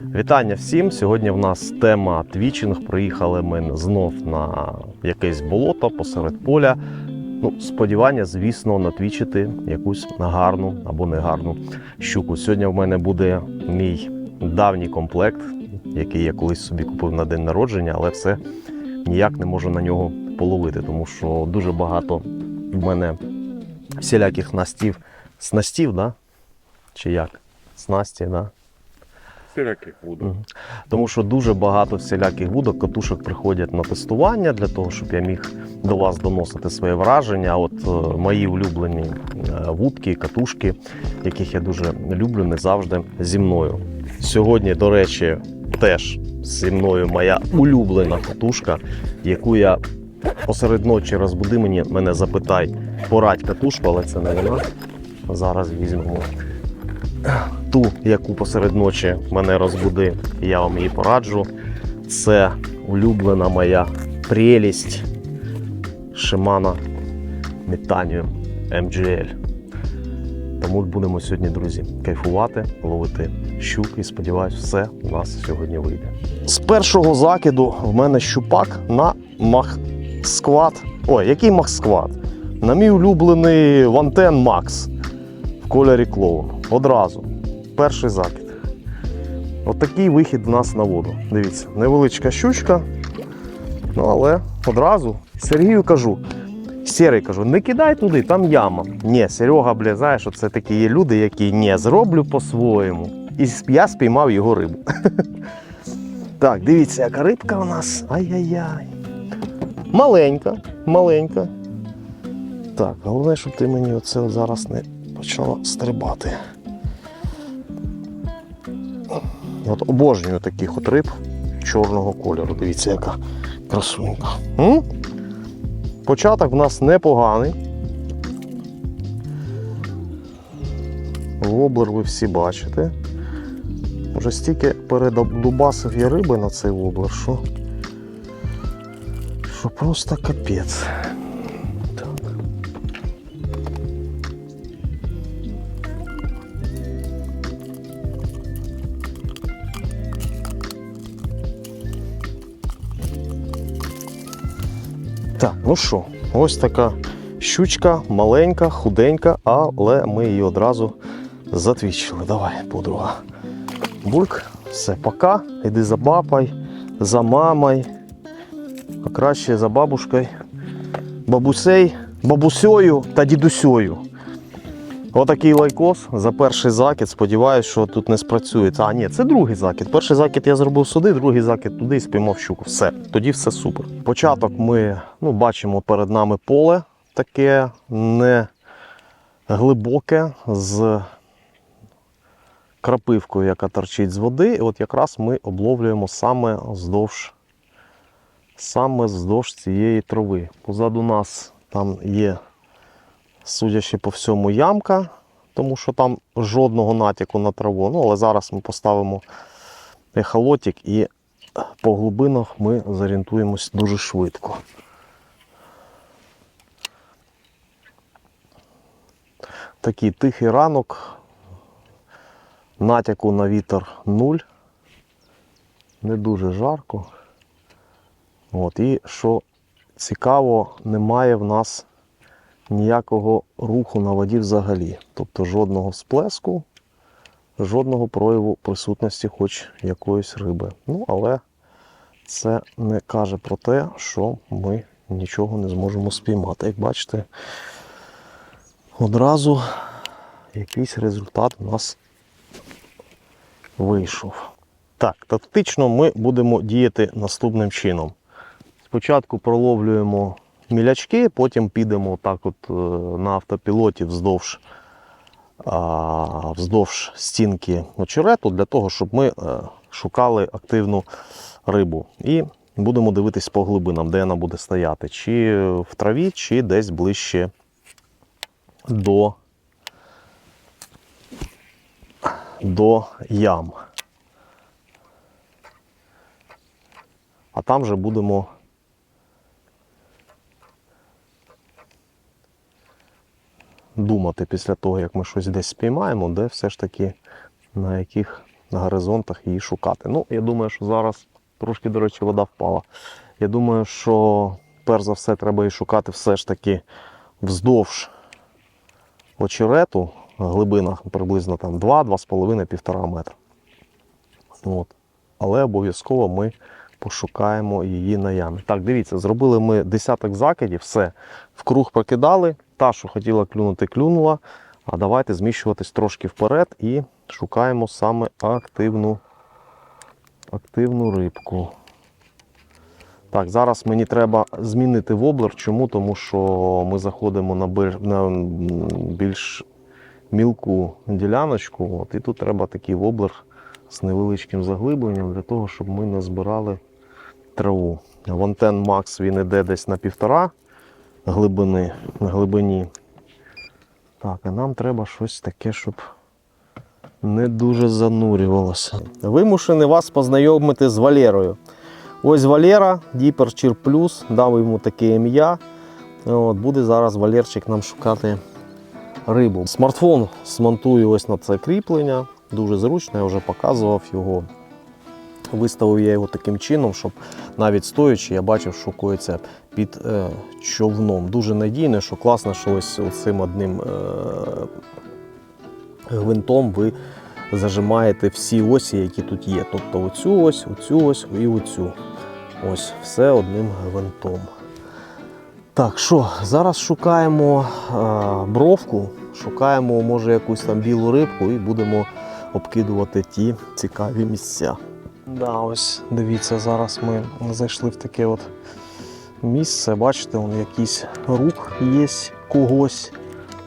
Вітання всім! Сьогодні в нас тема твічинг. Приїхали ми знов на якесь болото посеред поля. Ну, сподівання, звісно, натвічити якусь гарну або негарну щуку. Сьогодні в мене буде мій давній комплект, який я колись собі купив на день народження, але все ніяк не можу на нього половити, тому що дуже багато в мене всіляких настів, снастів, да? чи як? Снасті, да? Всіляких. Мгм. Тому що дуже багато всіляких вудок, катушок приходять на тестування для того, щоб я міг до вас доносити своє враження. От е, мої улюблені е, вудки, катушки, яких я дуже люблю, не завжди зі мною. Сьогодні, до речі, теж зі мною моя улюблена катушка, яку я посеред ночі розбуди мені, мене запитай, порадь катушку, але це не вона. Зараз візьмемо ту, яку посеред ночі мене розбуди, і я вам її пораджу. Це улюблена моя прелість Shimano Metanium MGL. Тому будемо сьогодні, друзі, кайфувати, ловити щук і сподіваюсь, все у нас сьогодні вийде. З першого закиду в мене щупак на Махсквад. Ой, який Махсквад? На мій улюблений Вантен Макс в кольорі клоун. Одразу. Перший закид. От такий вихід в нас на воду. Дивіться, невеличка щучка. Ну, але одразу Сергію кажу. Сірий кажу, не кидай туди, там яма. Ні, Серега, бля, знаєш, це такі є люди, які ні, зроблю по-своєму. І я спіймав його рибу. Так, дивіться, яка рибка у нас. Ай-яй-яй. Маленька, маленька. Так, головне, щоб ти мені оце от зараз не почала стрибати. От обожнюю таких от риб чорного кольору. Дивіться, яка красунька. М? Початок в нас непоганий. Воблер ви всі бачите. Вже стільки передобасив я риби на цей воблер, що, що просто капець. Ну що, ось така щучка, маленька, худенька, але ми її одразу затвічили. Давай, подруга. Бурк, все, пока. Іди за бабой, за мамою, а краще за бабушкою, бабусей, бабусею та дідусею. Отакий лайкос за перший закид. Сподіваюсь, що тут не спрацює. А, ні, це другий закид. Перший закид я зробив сюди, другий закид туди і спіймав щуку. Все, тоді все супер. Початок ми ну, бачимо перед нами поле таке не глибоке з крапивкою, яка торчить з води. І от якраз ми обловлюємо саме вздовж, саме вздовж цієї трави. Позаду нас там є судячи по всьому, ямка, тому що там жодного натяку на траву. Ну, але зараз ми поставимо ехолотик і по глибинах ми зорієнтуємось дуже швидко. Такий тихий ранок, натяку на вітер нуль, не дуже жарко. От, і що цікаво, немає в нас ніякого руху на воді взагалі. Тобто жодного сплеску, жодного прояву присутності хоч якоїсь риби. Ну, але це не каже про те, що ми нічого не зможемо спіймати. Як бачите, одразу якийсь результат у нас вийшов. Так, тактично ми будемо діяти наступним чином. Спочатку проловлюємо мілячки, потім підемо так от е, на автопілоті вздовж, вздовж стінки очерету для того, щоб ми е, шукали активну рибу. І будемо дивитись по глибинам, де вона буде стояти, чи в траві, чи десь ближче до, до ям. А там вже будемо думати після того, як ми щось десь спіймаємо, де все ж таки на яких горизонтах її шукати. Ну, я думаю, що зараз трошки, до речі, вода впала. Я думаю, що перш за все треба її шукати все ж таки вздовж очерету, глибина приблизно там 2-2,5-1,5 метра. От. Але обов'язково ми пошукаємо її на ямі. Так, дивіться, зробили ми десяток закидів, все. В круг покидали. Та, що хотіла клюнути, клюнула. А давайте зміщуватись трошки вперед і шукаємо саме активну, активну рибку. Так, зараз мені треба змінити воблер. Чому? Тому що ми заходимо на більш, на більш мілку діляночку. От, і тут треба такий воблер з невеличким заглибленням для того, щоб ми не збирали траву. Вантен Макс він іде десь на півтора глибини, на глибині. Так, а нам треба щось таке, щоб не дуже занурювалося. Вимушений вас познайомити з Валерою. Ось Валера, Діпер Чір Плюс, дав йому таке ім'я. От, буде зараз Валерчик нам шукати рибу. Смартфон смонтую ось на це кріплення. Дуже зручно, я вже показував його. Виставив я його таким чином, щоб навіть стоячи, я бачив, що коїться під е, човном. Дуже надійно, що класно, що ось цим одним е, гвинтом ви зажимаєте всі осі, які тут є. Тобто оцю ось, оцю ось і оцю. Ось, все одним гвинтом. Так, що, зараз шукаємо е, бровку, шукаємо, може, якусь там білу рибку і будемо обкидувати ті цікаві місця. Да, ось дивіться, зараз ми зайшли в таке от місце. Бачите, он якийсь рух є когось.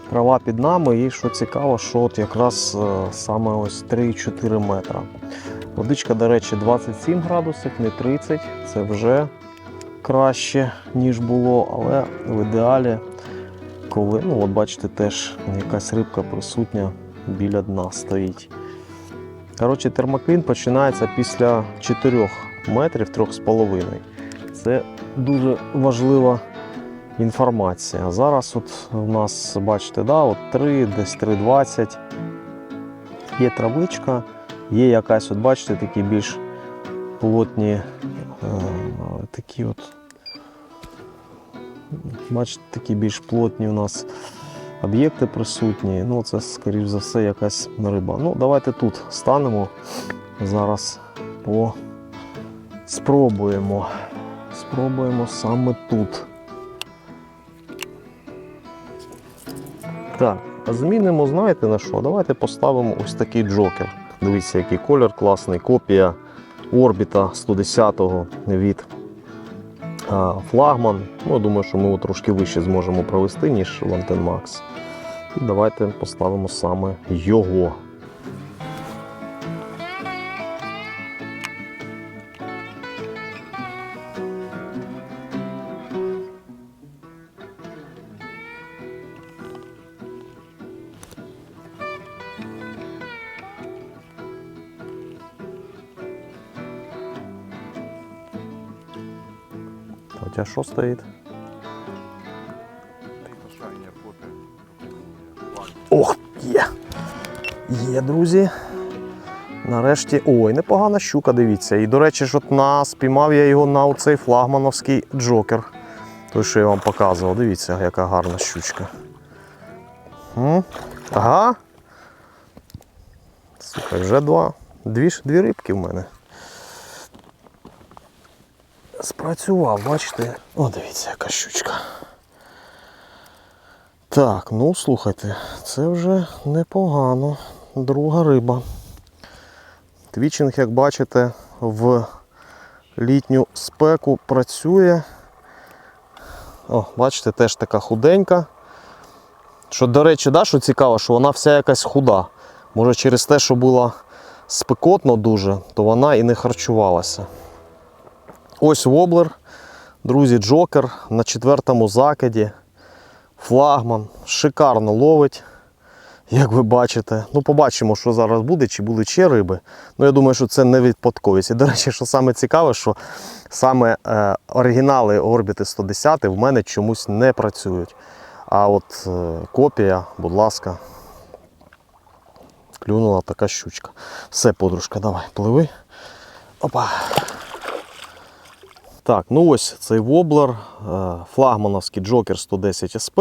Трава під нами, і що цікаво, що от якраз е, саме ось 3-4 метра. Водичка, до речі, 27 градусів, не 30. Це вже краще, ніж було, але в ідеалі, коли, ну от бачите, теж якась рибка присутня біля дна стоїть. Коротше, термоклін починається після 4 метрів 3,5. Це дуже важлива інформація. Зараз от у нас, бачите, да, от 3, десь 3,20. Є травичка, є якась, от бачите, такі більш плотні, е, такі от, бачите, такі більш плотні у нас об'єкти присутні. Ну, це, скоріш за все, якась риба. Ну, давайте тут станемо. Зараз по... спробуємо. Спробуємо саме тут. Так, а змінимо, знаєте на що? Давайте поставимо ось такий джокер. Дивіться, який колір класний. Копія орбіта 110-го від флагман. Ну, я думаю, що ми його трошки вище зможемо провести, ніж Лантен Max. І давайте поставимо саме його. Крайняя фото. Ох, є! Є, друзі. Нарешті. Ой, непогана щука, дивіться. І, до речі, ж от на... спіймав я його на оцей флагмановський джокер. Той, що я вам показував. Дивіться, яка гарна щучка. Ага. Слухай, вже два. Дві, дві рибки в мене. Спрацював, бачите? О, дивіться, яка щучка. Так, ну слухайте, це вже непогано. Друга риба. Твічинг, як бачите, в літню спеку працює. О, бачите, теж така худенька. Що, до речі, да, що цікаво, що вона вся якась худа. Може через те, що було спекотно дуже, то вона і не харчувалася. Ось воблер, друзі, джокер на четвертому закиді. Флагман шикарно ловить, як ви бачите. Ну, побачимо, що зараз буде, чи будуть ще риби. Ну, я думаю, що це не випадковість. І, до речі, що саме цікаве, що саме е, оригінали орбіти 110 в мене чомусь не працюють. А от е, копія, будь ласка, клюнула така щучка. Все, подружка, давай, пливи. Опа. Так, ну ось цей воблер, е, флагмановський Джокер 110 СП,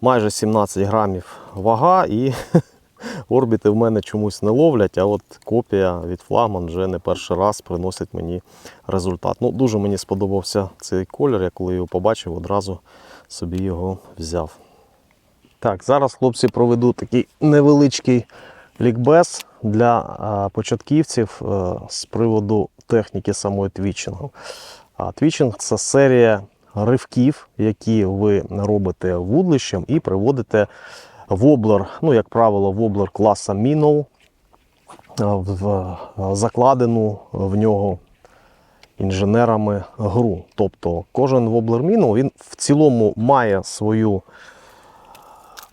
майже 17 грамів вага і орбіти в мене чомусь не ловлять, а от копія від флагман вже не перший раз приносить мені результат. Ну, дуже мені сподобався цей колір, я коли його побачив, одразу собі його взяв. Так, зараз хлопці проведу такий невеличкий лікбез для початківців е, з приводу техніки самої твічингу. Твічинг це серія ривків, які ви робите вудлищем і приводите воблер, ну, як правило, воблер класа Minnow, е, в закладену в нього інженерами гру. Тобто кожен воблер Minnow, він в цілому має свою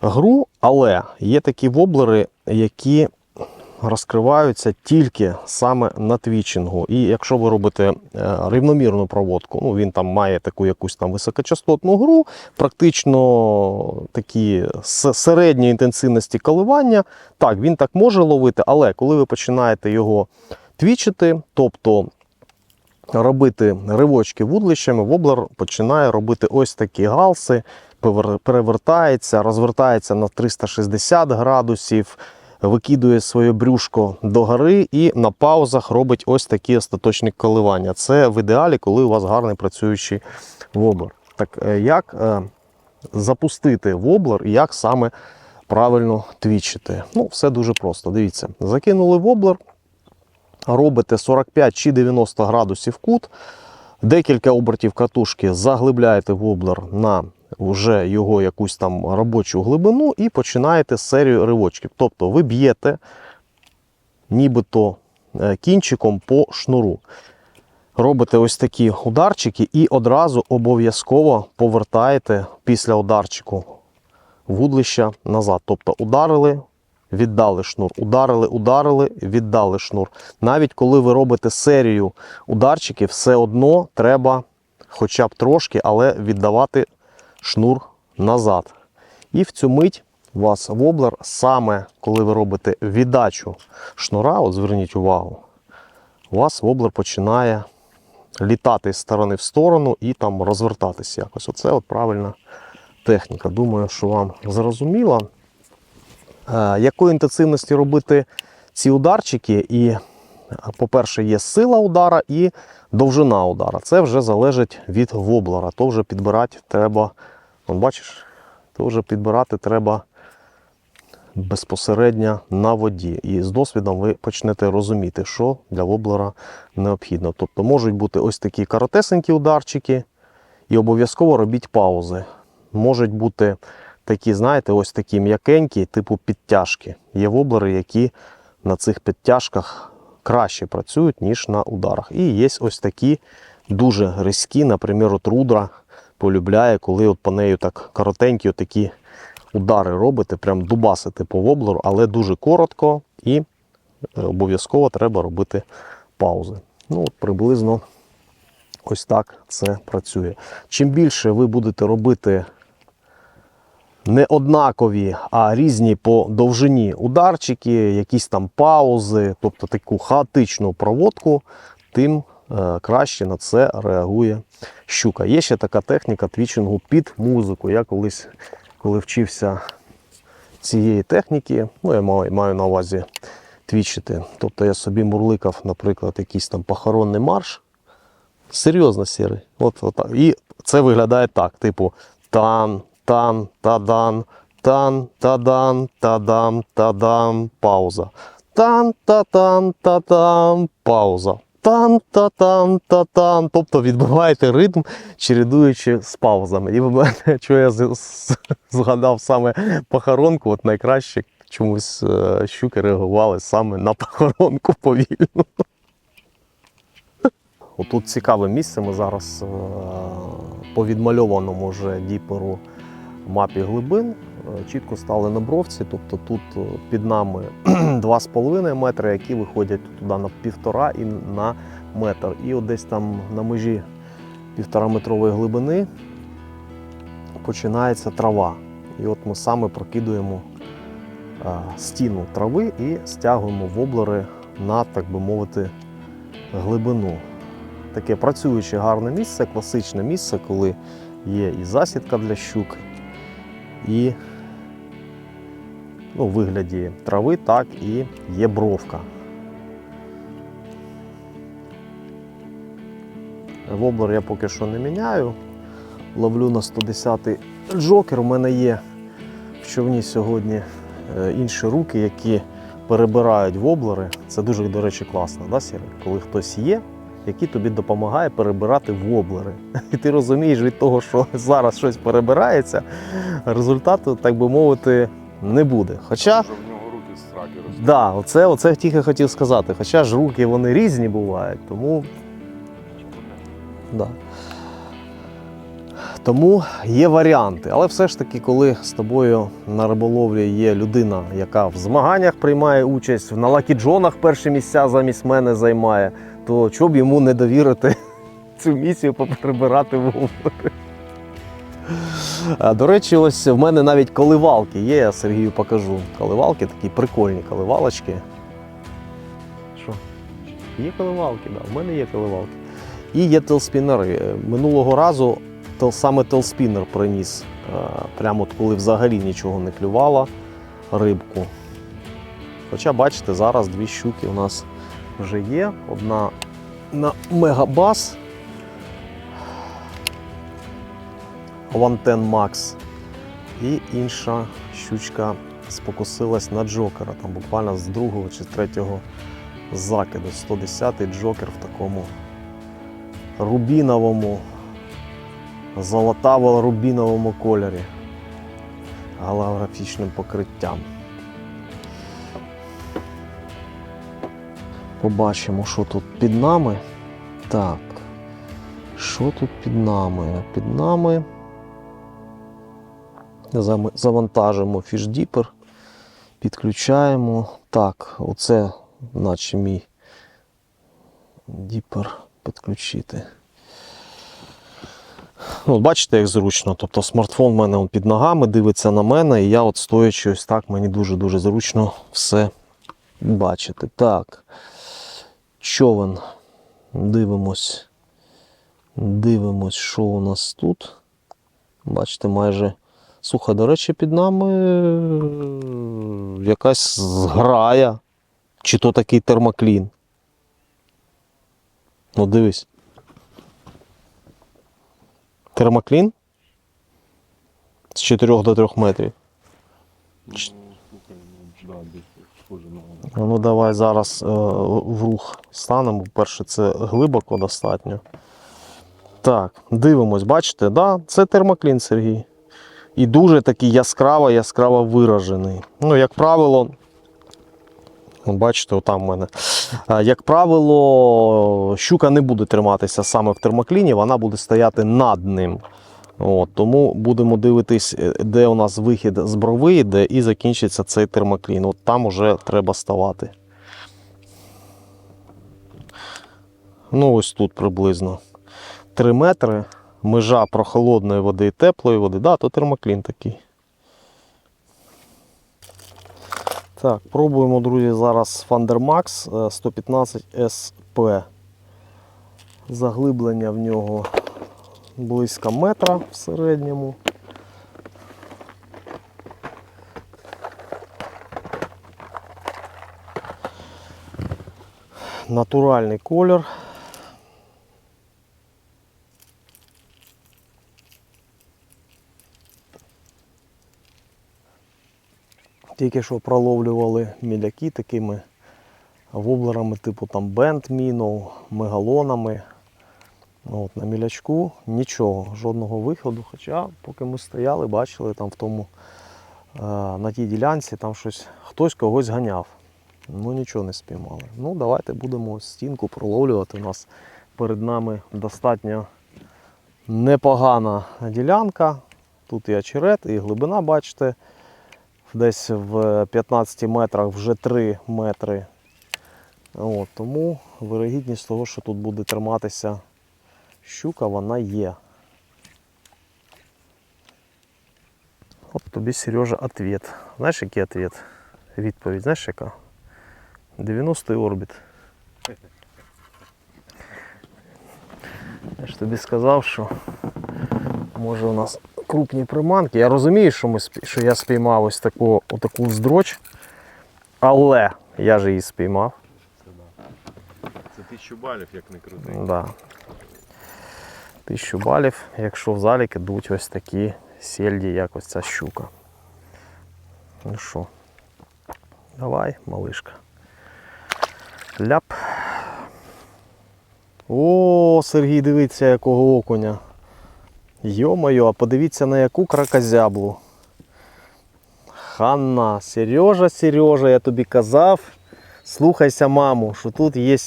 гру, але є такі воблери, які розкриваються тільки саме на твічингу. І якщо ви робите е, рівномірну проводку, ну він там має таку якусь там високочастотну гру, практично такі середньої інтенсивності коливання. Так, він так може ловити, але коли ви починаєте його твічити, тобто робити ривочки вудлищами, воблер починає робити ось такі галси, перевертається, розвертається на 360 градусів, викидує своє брюшко догори і на паузах робить ось такі остаточні коливання. Це в ідеалі, коли у вас гарний працюючий воблер. Так е, як е, запустити воблер і як саме правильно твічити? Ну, все дуже просто. Дивіться, закинули воблер, робите 45 чи 90 градусів кут, декілька обертів катушки заглибляєте воблер на вже його якусь там робочу глибину і починаєте серію ривочків. Тобто ви б'єте нібито е, кінчиком по шнуру. Робите ось такі ударчики і одразу обов'язково повертаєте після ударчику вудлища назад. Тобто ударили, віддали шнур, ударили, ударили, віддали шнур. Навіть коли ви робите серію ударчиків, все одно треба хоча б трошки, але віддавати шнур назад. І в цю мить у вас воблер саме коли ви робите віддачу шнура, от зверніть увагу, у вас воблер починає літати з сторони в сторону і там розвертатися якось. Оце от правильна техніка. Думаю, що вам зрозуміло. Е, Якої інтенсивності робити ці ударчики? І, е, по-перше, є сила удара і довжина удара. Це вже залежить від воблера. То вже підбирати треба. Вон, бачиш, то вже підбирати треба безпосередньо на воді. І з досвідом ви почнете розуміти, що для воблера необхідно. Тобто можуть бути ось такі коротесенькі ударчики, і обов'язково робіть паузи. Можуть бути такі, знаєте, ось такі м'якенькі, типу підтяжки. Є воблери, які на цих підтяжках краще працюють, ніж на ударах. І є ось такі дуже різкі, наприклад, рудра полюбляє, коли от по нею так коротенькі такі удари робите, прям дубасити по воблеру, але дуже коротко і е, обов'язково треба робити паузи. Ну, от приблизно ось так це працює. Чим більше ви будете робити не однакові, а різні по довжині ударчики, якісь там паузи, тобто таку хаотичну проводку, тим краще на це реагує щука. Є ще така техніка твічингу під музику. Я колись, коли вчився цієї техніки, ну я маю, на увазі твічити. Тобто я собі мурликав, наприклад, якийсь там похоронний марш. Серйозно сірий. От, от, і це виглядає так: типу тан, тан, тадан, тан, тадан, тадам, тадам, пауза. Тан, татан, татам, пауза. Тан, татан, татан. Тобто відбиваєте ритм, чередуючи з паузами. І ви бачите, що я згадав саме похоронку, от найкраще чомусь е, щуки реагували саме на похоронку повільно. Отут цікаве місце. Ми зараз е, по відмальованому вже діперу мапі глибин чітко стали на бровці. Тобто тут е, під нами 2,5 метри, які виходять туди на півтора і на метр. І от десь там на межі півтораметрової глибини починається трава. І от ми саме прокидуємо стіну трави і стягуємо воблери на, так би мовити, глибину. Таке працююче гарне місце, класичне місце, коли є і засідка для щук, і ну, вигляді трави, так і є бровка. Воблер я поки що не міняю. Ловлю на 110-й джокер. У мене є в човні сьогодні е, інші руки, які перебирають воблери. Це дуже, до речі, класно, да, Сірий? коли хтось є, який тобі допомагає перебирати воблери. І ти розумієш від того, що зараз щось перебирається, результату, так би мовити, не буде. Хоча. Що в нього руки з сраки ростуть. Да, оце, оце тільки хотів сказати. Хоча ж руки вони різні бувають, тому. Да. Тому є варіанти. Але все ж таки, коли з тобою на риболовлі є людина, яка в змаганнях приймає участь, на лакіджонах перші місця замість мене займає, то чого б йому не довірити цю місію поприбирати вовнутрі. До речі, ось в мене навіть коливалки є, я Сергію покажу. Коливалки такі прикольні коливалочки. Що? Є коливалки, так. Да, в мене є коливалки. І є телспінери. Е, Минулого разу саме телспінер приніс, е, прямо от коли взагалі нічого не клювало рибку. Хоча, бачите, зараз дві щуки у нас вже є. Одна на мегабас. Вантен Макс. І інша щучка спокусилась на джокера. Там буквально з другого чи третього закиду. 110-й джокер в такому рубіновому, золотаво-рубіновому кольорі. Голографічним покриттям. Побачимо, що тут під нами. Так. Що тут під нами? Під нами завантажимо фішдіпер, підключаємо. Так, оце, наче мій діпер підключити. Ну, бачите, як зручно. Тобто смартфон в мене он під ногами дивиться на мене, і я от стоячи ось так, мені дуже-дуже зручно все бачити. Так. Човен. Дивимось. Дивимось, що у нас тут. Бачите, майже Слухай, до речі, під нами е, якась зграя. Чи то такий термоклін. Ну, дивись. Термоклін? З 4 до 3 метрів. Ну, давай зараз е, в рух станемо. Перше, це глибоко достатньо. Так, дивимось, бачите, да? це термоклін, Сергій. І дуже такий яскраво, яскраво виражений. Ну, як правило, бачите, отам в мене. Як правило, щука не буде триматися саме в термокліні, вона буде стояти над ним. От, тому будемо дивитись, е, де у нас вихід з брови йде і закінчиться цей термоклін. От там уже треба ставати. Ну, ось тут приблизно 3 метри. Межа прохолодної води і теплої води. Да, то термоклін такий. Так, пробуємо, друзі, зараз Thundermax е, 115 SP. Заглиблення в нього близько метра в середньому. Натуральний колір. Тільки що проловлювали міляки такими воблерами, типу там бенд мінов, мегалонами. Ну, От, на мілячку нічого, жодного виходу. Хоча, поки ми стояли, бачили там в тому, е, на тій ділянці там щось, хтось когось ганяв. Ну нічого не спіймали. Ну, давайте будемо стінку проловлювати. У нас перед нами достатньо непогана ділянка. Тут і очерет, і глибина, бачите, десь в 15 метрах вже 3 метри. От, тому вирогідність того, що тут буде триматися щука, вона є. От тобі, Сережа, ответ. Знаєш, який ответ? відповідь. Знаєш яка? 90-й орбіт. Я ж тобі сказав, що може у нас крупні приманки. Я розумію, що, ми, що я спіймав ось таку, отаку здроч, але я ж її спіймав. Це, тисячу балів, як не крути. Да. Тисячу балів, якщо в залік ідуть ось такі сельді, як ось ця щука. Ну що, давай, малишка. Ляп. О, Сергій, дивіться, якого окуня. Йо-моє, а подивіться на яку кракозяблу. Ханна, Сережа, Сережа, я тобі казав. Слухайся, маму, що тут є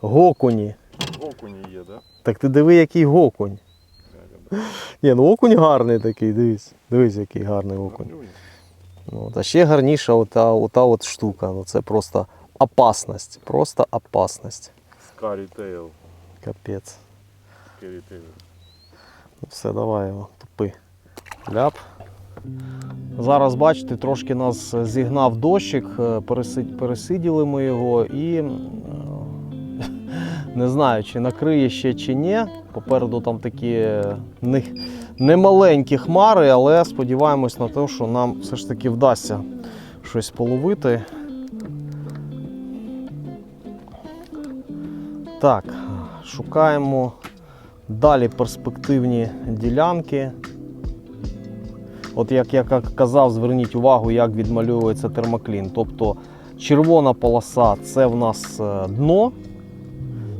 гокуні. Окуні є, да? Так ти диви, який гокунь. Ні, ну окунь гарний такий, дивись. Дивись, який гарний окунь. Ну, та ще гарніша ота, ота от штука. Ну, це просто опасність. Просто опасність. Скарі Тейл. Капець. Скарі Тейл. Все, давай його, тупи. Ляп. Зараз, бачите, трошки нас зігнав дощик, е, пересиділи ми його і не знаю, чи накриє ще чи ні. Попереду там такі е, немаленькі хмари, але сподіваємось на те, що нам все ж таки вдасться щось половити. Так, шукаємо далі перспективні ділянки. От як я казав, зверніть увагу, як відмальовується термоклін. Тобто червона полоса це в нас е, дно.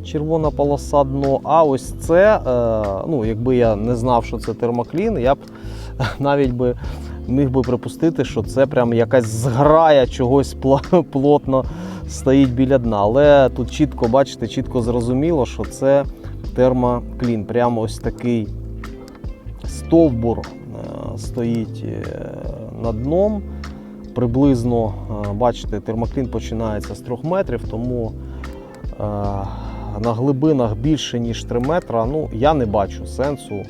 Червона полоса дно. А ось це, е, ну, якби я не знав, що це термоклін, я б навіть би міг би припустити, що це прям якась зграя чогось плотно стоїть біля дна. Але тут чітко, бачите, чітко зрозуміло, що це термоклін. Прямо ось такий стовбур е, стоїть е, над дном. Приблизно, е, бачите, термоклін починається з 3 метрів, тому на глибинах більше, ніж 3 метра, ну, я не бачу сенсу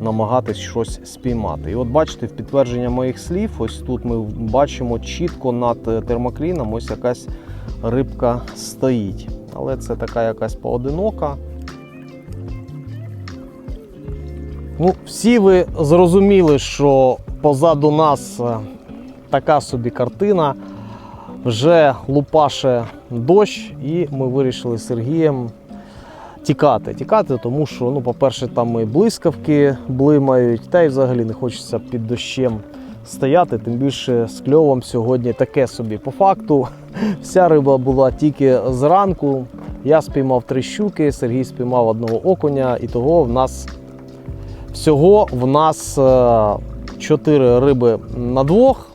намагатись щось спіймати. І от бачите, в підтвердження моїх слів, ось тут ми бачимо чітко над термокліном ось якась рибка стоїть. Але це така якась поодинока. Ну, всі ви зрозуміли, що позаду нас е, така собі картина. Вже лупаше дощ, і ми вирішили з Сергієм тікати. Тікати, тому що, ну, по-перше, там і блискавки блимають, та й взагалі не хочеться під дощем стояти. Тим більше з кльовом сьогодні таке собі. По факту, вся риба була тільки зранку. Я спіймав три щуки, Сергій спіймав одного окуня, і того в нас Всього в нас е, чотири риби на двох.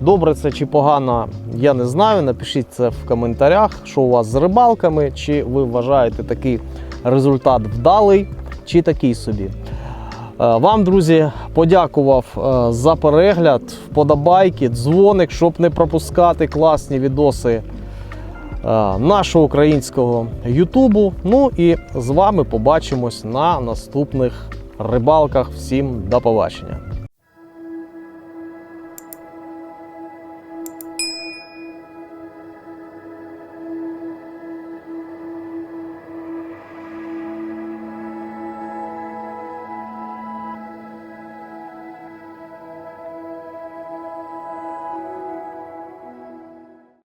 Добре це чи погано, я не знаю. Напишіть це в коментарях, що у вас з рибалками, чи ви вважаєте такий результат вдалий, чи такий собі. Е, Вам, друзі, подякував е, за перегляд, вподобайки, дзвоник, щоб не пропускати класні відоси е, нашого українського Ютубу. Ну і з вами побачимось на наступних рибалках. Всім до побачення.